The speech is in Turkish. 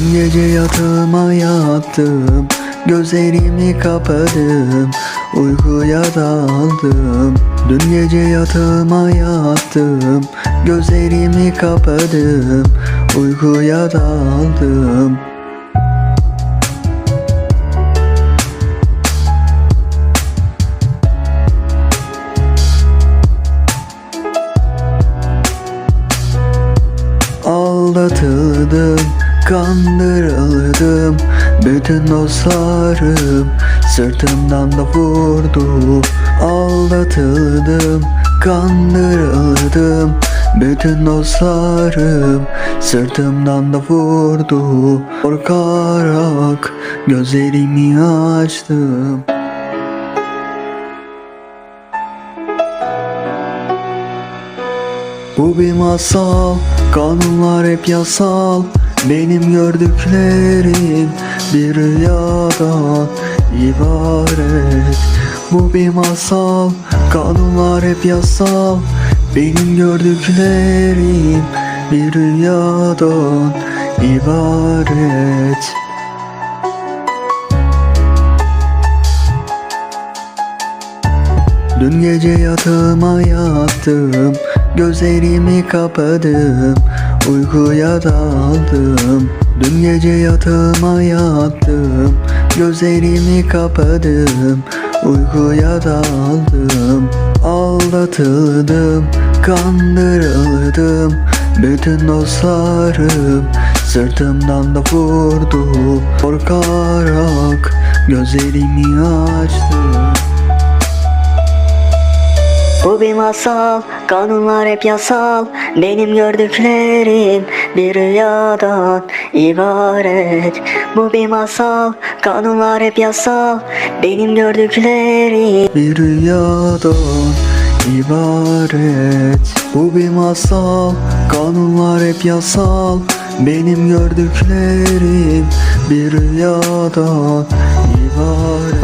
gece yatağıma yattım Gözlerimi kapadım Uykuya daldım. Dün gece yatağıma yattım Gözlerimi kapadım Uykuya daldım. Aldatıldım, kandırıldım. Bütün dostlarım sırtımdan da vurdu. Aldatıldım, kandırıldım. Bütün dostlarım sırtımdan da vurdu. Korkarak gözlerimi açtım. Bu bir masal, kanunlar hep yasal Benim gördüklerim bir rüyadan ibaret. Bu bir masal, kanunlar hep yasal. Benim gördüklerim bir rüyadan ibaret. Dün gece yatağıma yattım Gözlerimi kapadım Uykuya daldım Dün gece yatağıma yattım Gözlerimi kapadım. Uykuya daldım Aldatıldım Kandırıldım. Bütün dostlarım Sırtımdan da vurdu Korkarak Gözlerimi açtım Bu bir masal, kanunlar hep yasal. Benim gördüklerim bir rüyadan ibaret. Bu bir masal, kanunlar hep yasal. Benim gördüklerim bir rüyadan ibaret. Bu bir masal, kanunlar hep yasal. Benim gördüklerim bir rüyadan ibaret